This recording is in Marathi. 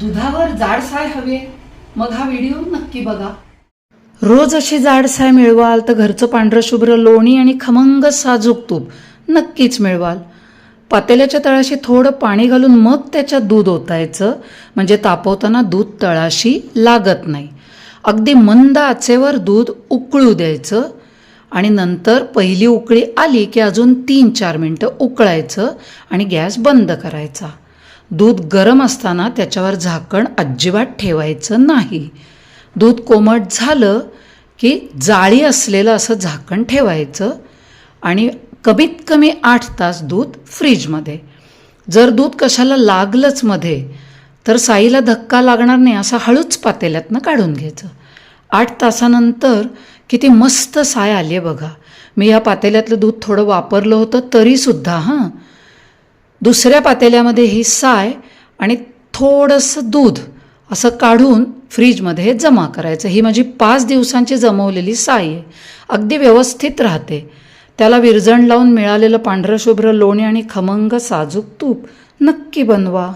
दुधावर जाडसाय हवे. मग हा व्हिडिओ नक्की बघा. रोज अशी जाडसाय मिळवाल तर घरचं पांढरं शुभ्र लोणी आणि खमंग साजूक तूप नक्कीच मिळवाल. पातेल्याच्या तळाशी थोडं पाणी घालून मग त्याच्यात दूध ओतायचं. म्हणजे तापवताना दूध तळाशी लागत नाही. अगदी मंद आचेवर दूध उकळू द्यायचं. आणि नंतर पहिली उकळी आली की अजून तीन चार मिनटं उकळायचं आणि गॅस बंद करायचा. दूध गरम असताना त्याच्यावर झाकण अजिबात ठेवायचं नाही. दूध कोमट झालं की जाळी असलेलं असं झाकण ठेवायचं आणि कमीत कमी आठ तास दूध फ्रीजमध्ये. जर दूध कशाला लागलंच मध्ये तर साईला धक्का लागणार नाही असं हळूच पातेल्यातनं काढून घ्यायचं. आठ तासानंतर किती मस्त साय आली आहे बघा. मी या पातेल्यातलं दूध थोडं वापरलं होतं तरीसुद्धा हां. दुसऱ्या पातेल्यामध्ये ही साय आणि थोडंसं दूध असं काढून फ्रीजमध्ये जमा करायचं. ही माझी पाच दिवसांची जमवलेली साय आहे. अगदी व्यवस्थित राहते. त्याला विरजण लावून मिळालेलं पांढरं शुभ्र लोणी आणि खमंग साजूक तूप नक्की बनवा.